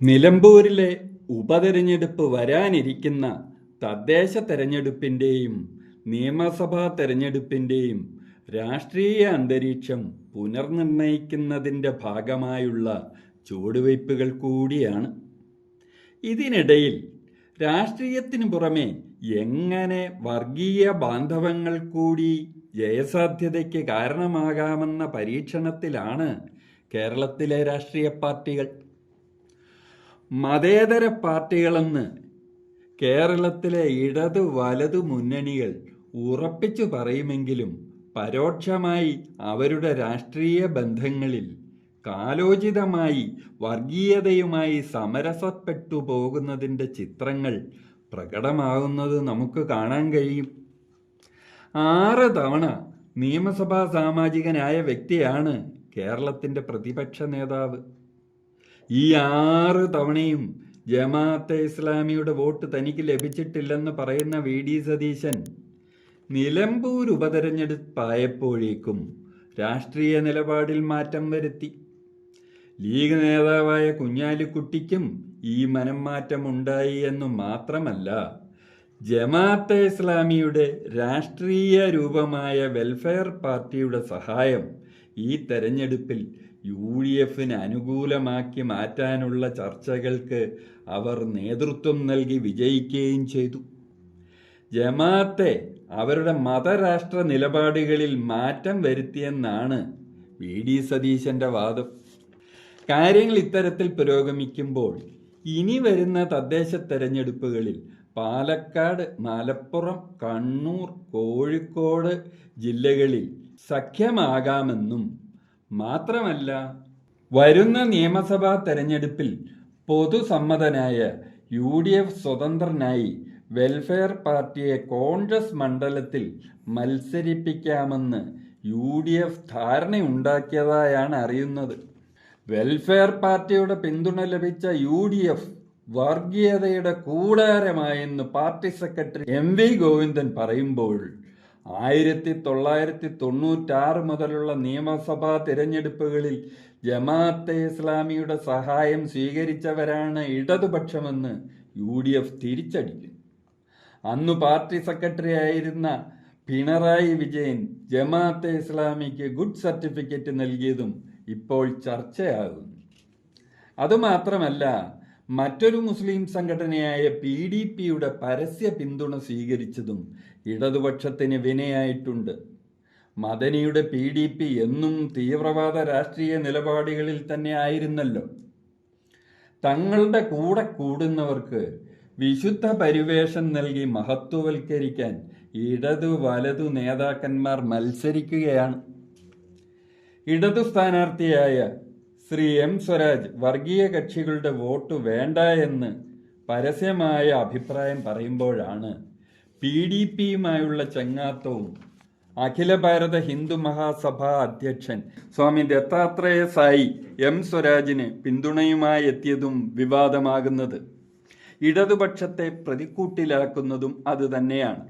നിലമ്പൂരിലെ ഉപതെരഞ്ഞെടുപ്പ് വരാനിരിക്കുന്ന തദ്ദേശ തെരഞ്ഞെടുപ്പിന്റെയും നിയമസഭാ തെരഞ്ഞെടുപ്പിന്റെയും രാഷ്ട്രീയ അന്തരീക്ഷം പുനർനിർണയിക്കുന്നതിന്റെ ഭാഗമായുള്ള ചുവടുവയ്പ്പുകൾ കൂടിയാണ്. ഇതിനിടയിൽ രാഷ്ട്രീയത്തിന് പുറമെ എങ്ങനെ വർഗീയ ബാന്ധവങ്ങൾ കൂടി ജയസാധ്യതയ്ക്ക് കാരണമാകാമെന്ന പരീക്ഷണത്തിലാണ് കേരളത്തിലെ രാഷ്ട്രീയ പാർട്ടികൾ. മതേതര പാർട്ടികളെന്ന് കേരളത്തിലെ ഇടത് വലതു മുന്നണികൾ ഉറപ്പിച്ചു പറയുമെങ്കിലും പരോക്ഷമായി അവരുടെ രാഷ്ട്രീയ ബന്ധങ്ങളിൽ കാലോചിതമായി വർഗീയതയുമായി സമരസപ്പെട്ടു പോകുന്നതിന്റെ ചിത്രങ്ങൾ പ്രകടമാകുന്നത് നമുക്ക് കാണാൻ കഴിയും. ആറ് തവണ നിയമസഭാ സാമാജികനായ വ്യക്തിയാണ് കേരളത്തിന്റെ പ്രതിപക്ഷ നേതാവ്. ഈ ആറ് തവണയും ജമാഅത്തെ ഇസ്ലാമിയുടെ വോട്ട് തനിക്ക് ലഭിച്ചിട്ടില്ലെന്ന് പറയുന്ന വി. ഡി. സതീശൻ നിലമ്പൂർ ഉപതെരഞ്ഞെടുപ്പായപ്പോഴേക്കും രാഷ്ട്രീയ നിലപാടിൽ മാറ്റം വരുത്തി. ലീഗ് നേതാവായ കുഞ്ഞാലിക്കുട്ടിക്കും ഈ മനംമാറ്റം ഉണ്ടായി എന്നു മാത്രമല്ല ജമാഅത്തെ ഇസ്ലാമിയുടെ രാഷ്ട്രീയ രൂപമായ വെൽഫെയർ പാർട്ടിയുടെ സഹായം ഈ തെരഞ്ഞെടുപ്പിൽ യു ഡി എഫിന് അനുകൂലമാക്കി മാറ്റാനുള്ള ചർച്ചകൾക്ക് അവർ നേതൃത്വം നൽകി വിജയിക്കുകയും ചെയ്തു. ജമാത്തെ അവരുടെ മതരാഷ്ട്ര നിലപാടുകളിൽ മാറ്റം വരുത്തിയെന്നാണ് വി ഡി സതീശന്റെ വാദം. കാര്യങ്ങൾ ഇത്തരത്തിൽ പുരോഗമിക്കുമ്പോൾ ഇനി വരുന്ന തദ്ദേശ തെരഞ്ഞെടുപ്പുകളിൽ പാലക്കാട് മലപ്പുറം കണ്ണൂർ കോഴിക്കോട് ജില്ലകളിൽ സഖ്യമാകാമെന്നും മാത്രമല്ല വരുന്ന നിയമസഭാ തെരഞ്ഞെടുപ്പിൽ പൊതുസമ്മതനായ യു ഡി എഫ് സ്വതന്ത്രനായി വെൽഫെയർ പാർട്ടിയെ കോൺഗ്രസ് മണ്ഡലത്തിൽ മത്സരിപ്പിക്കാമെന്ന് യു ഡി എഫ് ധാരണയുണ്ടാക്കിയതായാണ് അറിയുന്നത്. വെൽഫെയർ പാർട്ടിയുടെ പിന്തുണ ലഭിച്ച യു ഡി എഫ് വർഗീയതയുടെ കൂടാരമായെന്ന് party secretary M V Govindan പറയുമ്പോൾ ആയിരത്തി തൊള്ളായിരത്തി തൊണ്ണൂറ്റാറ് മുതലുള്ള നിയമസഭാ തിരഞ്ഞെടുപ്പുകളിൽ ജമാഅത്തെ ഇസ്ലാമിയുടെ സഹായം സ്വീകരിച്ചവരാണ് ഇടതുപക്ഷമെന്ന് യു ഡി എഫ് തിരിച്ചടിക്കുന്നു അന്നു പാർട്ടി സെക്രട്ടറി ആയിരുന്ന പിണറായി വിജയൻ ജമാഅത്തെ ഇസ്ലാമിക്ക് ഗുഡ് സർട്ടിഫിക്കറ്റ് നൽകിയതും ഇപ്പോൾ ചർച്ചയാകുന്നു. അതുമാത്രമല്ല മറ്റൊരു മുസ്ലിം സംഘടനയായ പി ഡി പിയുടെ പരസ്യ പിന്തുണ സ്വീകരിച്ചതും ഇടതുപക്ഷത്തിന് വിനയായിട്ടുണ്ട്. മദനിയുടെ പി ഡി പി എന്നും തീവ്രവാദ രാഷ്ട്രീയ നിലപാടുകളിൽ തന്നെ ആയിരുന്നല്ലോ. തങ്ങളുടെ കൂടെ കൂടുന്നവർക്ക് വിശുദ്ധ പരിവേഷം നൽകി മഹത്വവൽക്കരിക്കാൻ ഇടതു വലതു നേതാക്കന്മാർ മത്സരിക്കുകയാണ്. ഇടതു സ്ഥാനാർത്ഥിയായ ശ്രീ എം സ്വരാജ് വർഗീയ കക്ഷികളുടെ വോട്ട് വേണ്ട എന്ന് പരസ്യമായ അഭിപ്രായം പറയുമ്പോഴാണ് പി ഡി പിയുമായുള്ള ചങ്ങാത്തവും അഖില ഭാരത ഹിന്ദു മഹാസഭ അധ്യക്ഷൻ സ്വാമി ദത്താത്രേയ സായി എം സ്വരാജിന് പിന്തുണയുമായി എത്തിയതും വിവാദമാകുന്നത്. ഇടതുപക്ഷത്തെ പ്രതിക്കൂട്ടിലാക്കുന്നതും അത് തന്നെയാണ്.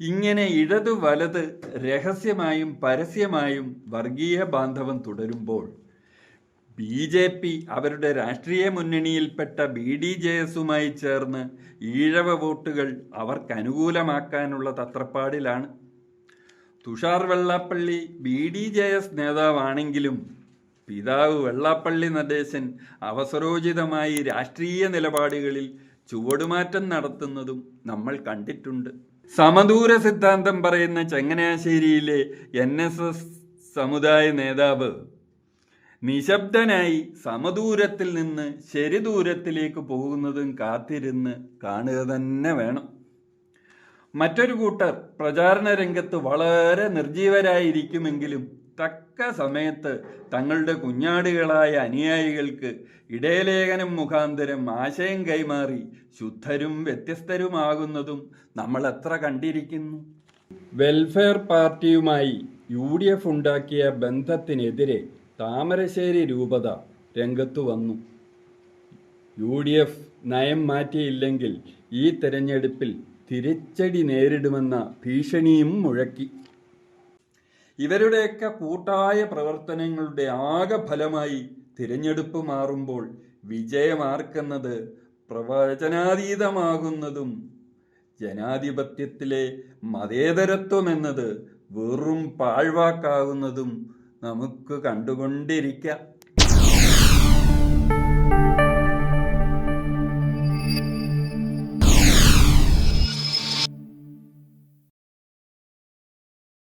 ഇങ്ങനെ ഇടതു വലത് രഹസ്യമായും പരസ്യമായും വർഗീയ ബാന്ധവം തുടരുമ്പോൾ ബി ജെ പി അവരുടെ രാഷ്ട്രീയ മുന്നണിയിൽപ്പെട്ട ബി ഡി ജെ എസുമായി ചേർന്ന് ഈഴവ വോട്ടുകൾ അവർക്ക് അനുകൂലമാക്കാനുള്ള തത്രപ്പാടിലാണ്. Thushar Vellappally B D J S നേതാവാണെങ്കിലും പിതാവ് വെള്ളാപ്പള്ളി നടേശൻ അവസരോചിതമായി രാഷ്ട്രീയ നിലപാടുകളിൽ ചുവടുമാറ്റം നടത്തുന്നതും നമ്മൾ കണ്ടിട്ടുണ്ട്. സമദൂര സിദ്ധാന്തം പറയുന്ന ചങ്ങനാശ്ശേരിയിലെ എൻ എസ് എസ് സമുദായ നേതാവ് നിശബ്ദനായി സമദൂരത്തിൽ നിന്ന് ശരിദൂരത്തിലേക്ക് പോകുന്നതും കാത്തിരുന്ന് കാണുക തന്നെ വേണം. മറ്റൊരു കൂട്ടർ പ്രചാരണ രംഗത്ത് വളരെ നിർജീവരായിരിക്കുമെങ്കിലും തക്ക സമയത്ത് തങ്ങളുടെ കുഞ്ഞാടുകളായ അനുയായികൾക്ക് ഇടയലേഖനം മുഖാന്തരം ആശയം കൈമാറി ശുദ്ധരും വ്യത്യസ്തരുമാകുന്നതും നമ്മൾ എത്ര കണ്ടിരിക്കുന്നു? വെൽഫെയർ പാർട്ടിയുമായി യു ഡി എഫ് ഉണ്ടാക്കിയ ബന്ധത്തിനെതിരെ താമരശ്ശേരി രൂപത രംഗത്തു വന്നു. യു ഡി എഫ് നയം മാറ്റിയില്ലെങ്കിൽ ഈ തെരഞ്ഞെടുപ്പിൽ തിരിച്ചടി നേരിടുമെന്ന ഭീഷണിയും മുഴക്കി. ഇവരുടെയൊക്കെ കൂട്ടായ പ്രവർത്തനങ്ങളുടെ ആകെ ഫലമായി തിരഞ്ഞെടുപ്പ് മാറുമ്പോൾ വിജയമാർക്കുന്നത് പ്രവചനാതീതമാകുന്നതും ജനാധിപത്യത്തിലെ മതേതരത്വം എന്നത് വെറും പാഴ്വാക്കാകുന്നതും നമുക്ക് കണ്ടുകൊണ്ടിരിക്കാം.